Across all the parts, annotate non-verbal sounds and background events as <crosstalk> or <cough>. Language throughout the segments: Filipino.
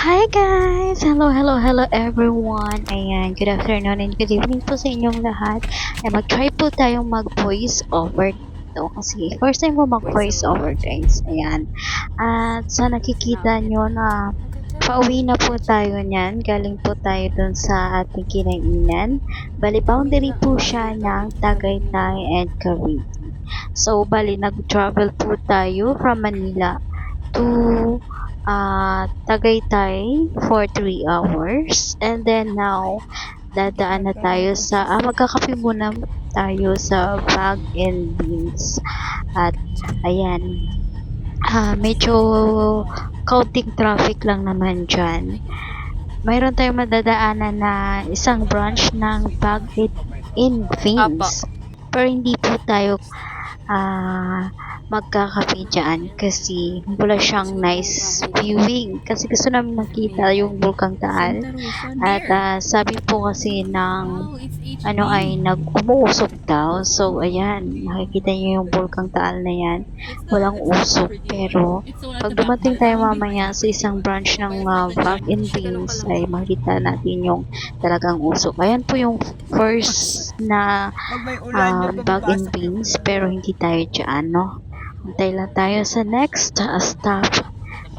Hi guys! Hello, hello, hello everyone! Ayan, good afternoon and good evening po sa inyong lahat. Ay, mag-try po tayong mag-voice over dito. Kasi first time ko mag-voice over guys. Ayan. At sa nakikita nyo na pauwi na po tayo niyan. Galing po tayo dun sa ating kinainan. Bali, boundary po siya ng Tagaytay and Cavite. So, bali, nag-travel po tayo from Manila to uh, Tagaytay for 3 hours. And then now, dadaan na tayo sa, ah, magkakape muna tayo sa Bag and Beans. At, ayan, ah, medyo counting traffic lang naman dyan. Mayroon tayong madadaanan na isang branch ng Bag and Beans. Pero hindi po tayo ah magkakape dyan kasi wala siyang nice viewing. Kasi gusto namin makita yung Bulkang Taal at ah, sabi po kasi ng ano ay nag-umuusok daw. So ayan nakikita niyo yung Bulkang Taal na yan. Walang usok pero pag dumating tayo mamaya sa isang branch ng uh, Bag and Beans ay makita natin yung talagang usok. Ayan po yung first na um, Bag and Beans pero hindi tayo dyan no Antay lang tayo sa next stop.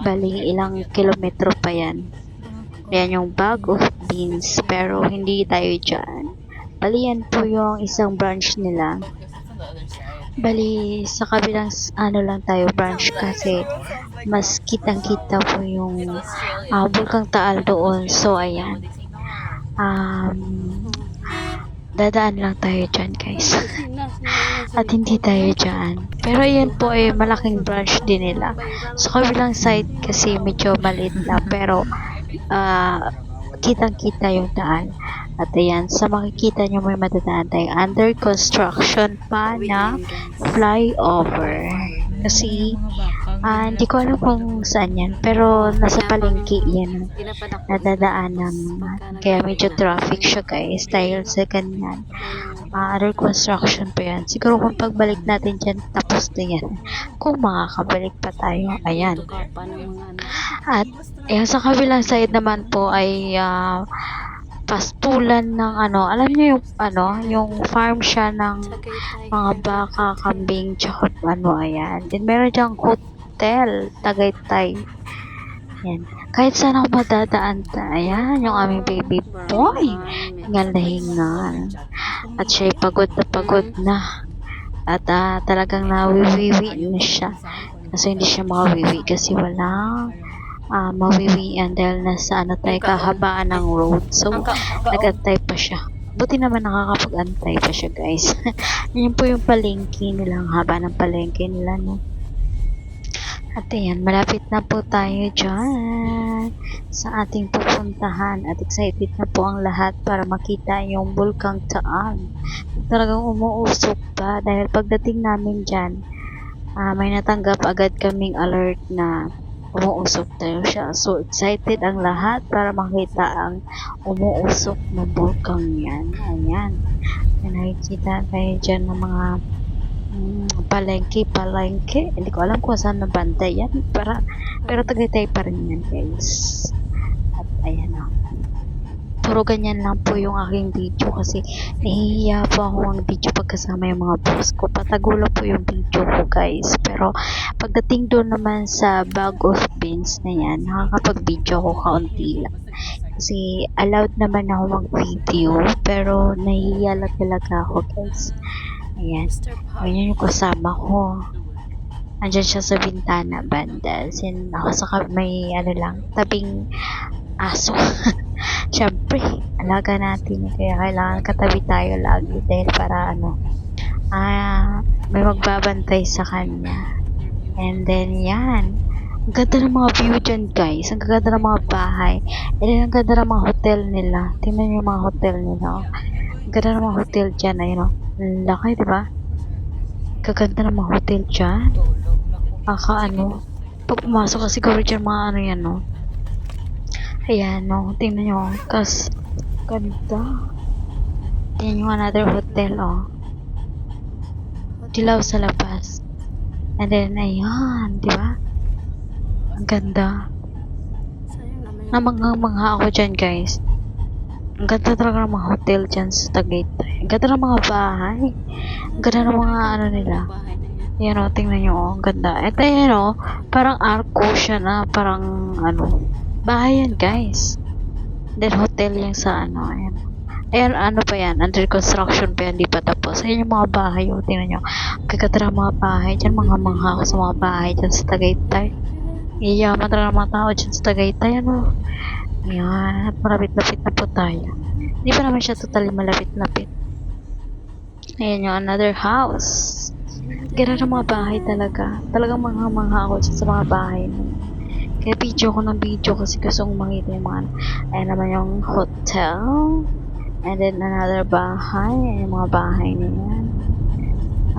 Bali, ilang kilometro pa yan. Yan yung bag of beans, pero hindi tayo dyan. Bali, yan po yung isang branch nila. Bali, sa kabilang ano lang tayo branch kasi mas kitang-kita po yung uh, Bulkang Taal doon. So, ayan. Um, dadaan lang tayo dyan, guys. <laughs> At hindi tayo dyan. Pero yan po ay malaking branch din nila. Sa kabilang side kasi medyo maliit lang. Pero ah, kitang-kita yung daan. At ayan, sa makikita nyo may madadaan tayo. Under construction pa na flyover. Kasi ah, hindi ko alam kung saan yan. Pero nasa palengke yan. Nadadaanan. Kaya medyo traffic siya guys. Dahil sa ganyan uh, under construction pa yan. Siguro kung pagbalik natin dyan, tapos na yan. Kung makakabalik pa tayo, ayan. At, ayan, sa kabilang side naman po ay ah, pastulan ng ano, alam niyo yung ano, yung farm siya ng mga baka, kambing, tsaka ano, ayan. Then meron diyang hotel, Tagaytay. Ayan. Kahit saan ako madadaan ta, ayan, yung aming baby boy. Hingal na hingal. At siya'y pagod na pagod na. At ah, talagang nawiwiwi na siya. Kasi hindi siya makawiwi kasi walang ah, mawiwian dahil nasa ano tayo kahabaan ng road. So, nag-antay pa siya. Buti naman nakakapag-antay pa siya guys. <laughs> Yan po yung palengke nila. Ang haba ng palengke nila no. At ayan, malapit na po tayo dyan sa ating pupuntahan at excited na po ang lahat para makita yung Bulkang Taal. Talagang umuusok pa dahil pagdating namin dyan, ah, may natanggap agad kaming alert na umuusok tayo siya. So excited ang lahat para makita ang umuusok na bulkang yan. Ayan. Nakikita tayo dyan ng mga palengke, palengke. Hindi ko alam kung saan nabantay yan. Para, pero tagaytay pa rin yan guys. At ayan o. Puro ganyan lang po yung aking video kasi nahihiya po ako ang video pagkasama yung mga boss ko. Patagulo po yung video ko guys. Pero pagdating doon naman sa bag of beans na yan, nakakapag-video ko kaunti lang. Kasi allowed naman ako mag-video pero nahihiya talaga ako guys. Ayan. Ayan yung kasama ko. Andyan siya sa bintana banda. Sin ako sa may ano lang, tabing aso. <laughs> Siyempre, alaga natin. yun. Kaya kailangan katabi tayo lagi dahil para ano, ah, may magbabantay sa kanya. And then, yan. Ang ganda ng mga view dyan, guys. Ang ganda ng mga bahay. And then, ang ganda ng mga hotel nila. Tingnan niyo yung mga hotel nila. oh. Ang ganda ng mga hotel dyan. Ayun, oh. Ang Laki, di ba? Kaganda ng mga hotel dyan. Aka, ano. Pag pumasok ka siguro dyan, mga ano yan, no. Ayan, no. Tingnan nyo. oh. Kas, ganda. Tingnan nyo another hotel, oh. Dilaw sa labas. And then, ayan, di ba? Ang ganda. na mga mga ako dyan guys. Ang ganda talaga ng mga hotel dyan sa Tagaytay. Ang ganda ng mga bahay. Ang ganda ng mga ano nila. Yan o, tingnan nyo, oh, ang ganda. Ito yan o, parang arco siya na, parang ano, bahay yan guys. Then hotel yung sa ano, ayan. Ayan, ano pa yan, under construction pa yan, di pa tapos. Ayan yung mga bahay, o, tingnan nyo. Ang gaganda ng mga bahay dyan, mga mga ako sa mga bahay dyan sa Tagaytay. Iyaman talaga ng mga tao dyan sa Tagaytay, ano. Ayan, malapit-lapit na po tayo. Hindi pa naman siya totally malapit-lapit. Ayan yung another house. Ganda ng mga bahay talaga. Talagang mga mga ako sa mga bahay. Kaya video ko ng video kasi gusto kong makita yung mga. Ayan naman yung hotel. And then another bahay. Ayan yung mga bahay yan.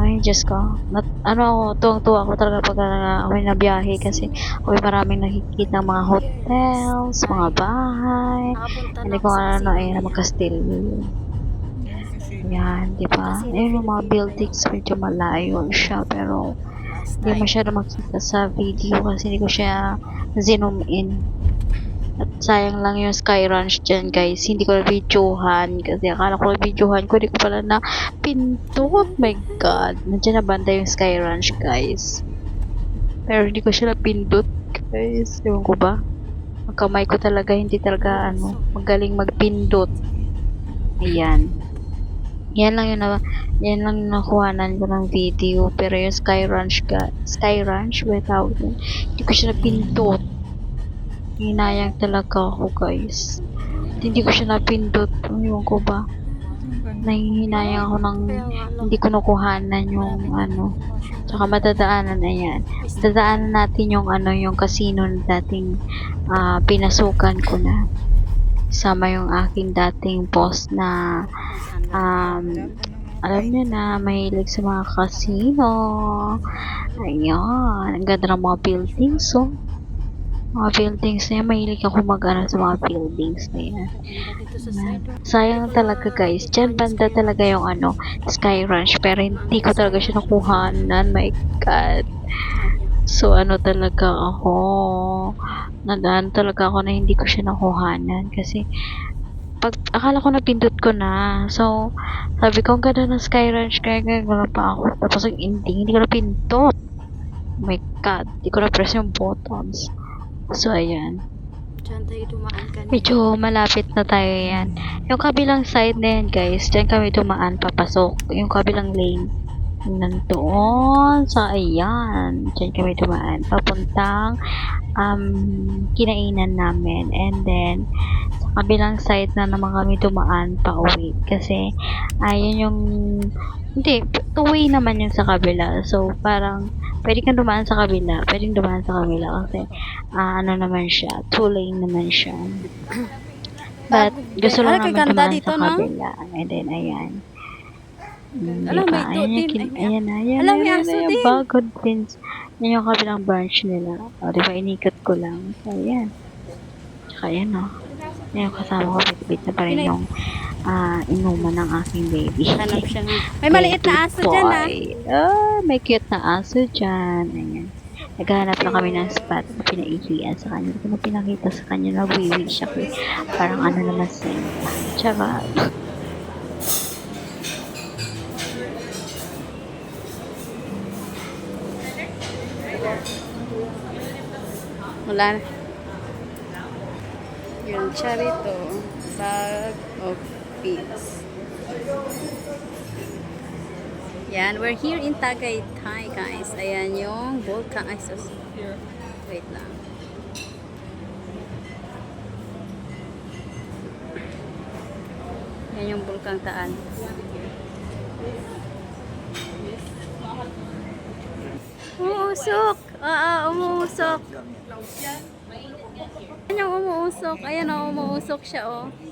Ay, Diyos ko. Nat, ano ako, tuwang-tuwa ako talaga pag uh, ako nabiyahe kasi ako maraming nakikita ng mga hotels, mga bahay. Hindi ko ano, ayun, mga kastilyo. Yan, di ba? Ayun yung mga buildings, medyo malayo siya, pero hindi masyado makita sa video kasi hindi ko siya zoom in. At sayang lang yung Sky Ranch dyan, guys. Hindi ko na videohan kasi akala ko na videohan ko, hindi ko pala na pinto. Oh my God. Nandiyan na banda yung Sky Ranch, guys. Pero hindi ko siya napindot, guys. Ewan ko ba? Ang kamay ko talaga, hindi talaga, ano, magaling magpindot. Ayan. Yan lang yung na, yan lang yung nakuhanan ko ng video. Pero yung Sky Ranch ka, Sky Ranch, without yun, hindi ko siya napindot. Hinayang talaga ako, guys. Hindi ko siya napindot. Ewan ko ba? Nahihinayang ako ng hindi ko nakuhanan yung ano. Tsaka matadaanan na yan. Dadaanan natin yung ano, yung casino na dating ah, pinasukan ko na. Sama yung aking dating boss na um, alam niyo na, mahilig sa mga casino. Ayan, ang ganda ng mga buildings, oh. Mga buildings na yan, mahilig ako mag-ano sa mga buildings na yan. Sayang talaga guys, dyan banda talaga yung ano, Sky Ranch, pero hindi ko talaga siya nakuhanan, my god. So ano talaga ako, nadaan talaga ako na hindi ko siya nakuhanan kasi pag akala ko napindot ko na. So, sabi ko, ang ganda ng Sky Ranch, kaya gano'n pa ako. Tapos ending, hindi ko napindot. Oh my god, hindi ko na-press yung buttons. So, ayan. Diyan tayo dumaan kanina. Medyo malapit na tayo yan. Yung kabilang side na yan, guys, dyan kami dumaan, papasok. Yung kabilang lane, nandoon sa ayan. Dyan kami dumaan. Papuntang um, kinainan namin. And then, sa kabilang side na naman kami dumaan pa uwi. Kasi, ayun yung, hindi, two way naman yung sa kabila. So, parang, pwede kang dumaan sa kabila. Pwede dumaan sa kabila. Kasi, ah, ano naman siya, two lane naman siya. But, gusto lang kaganda dumaan dito, sa no? kabila. And then, ayan. Hmm, Alam, diba? may Ayan Ay, ayan ayan, alam, ayan, ayan, aso ayan, din. Bagod pins. Yan yung kabilang branch nila. O, di ba, inikot ko lang. So, ayan. Tsaka, ayan, o. Yan yung kasama ko, bit-bit na pa rin yung ah, inuman ng aking baby. Hanap siya. <laughs> May maliit na aso dyan ah. Ah, may cute na aso dyan. Ayan. Naghahanap na kami ng spot na pinaihian sa kanya. Hindi ko na pinakita sa kanya na wiwi siya. Kaya parang ano naman sa Tsaka, Wala na. Yung charito. Bag of peace. Yan, we're here in Tagaytay, guys. Ayan yung volcan. Ay, sus. Wait lang. Yan yung bulkang taan. Umuusok! Oo, umuusok. Ayan yung umuusok. Ayan o, umuusok siya o. Oh,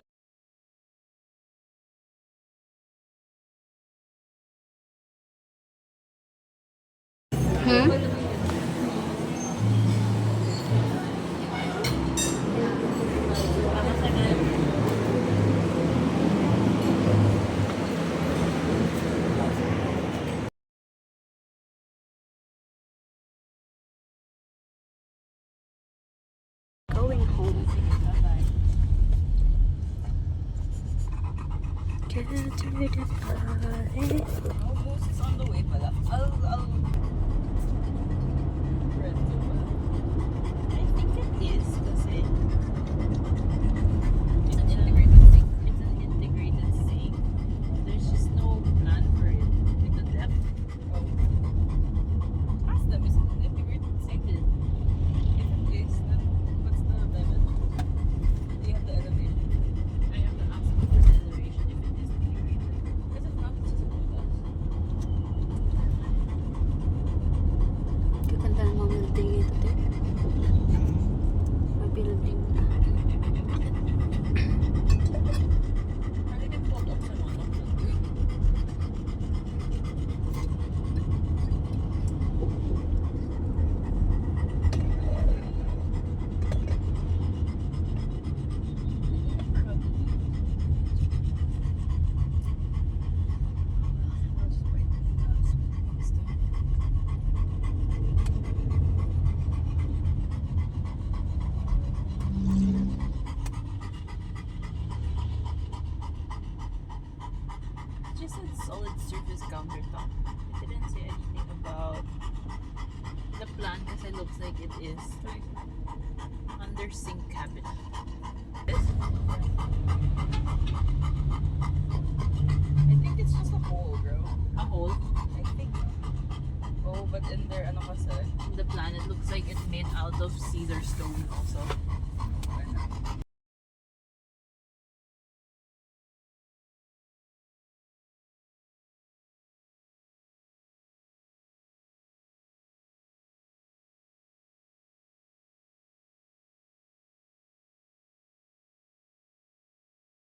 Almost is on the just said solid surface countertop. It didn't say anything about the plan because it looks like it is under sink cabinet. This? I think it's just a hole, bro. A hole? I think. Oh, but in there, ano kasi? The plan, it looks like it's made out of cedar stone also.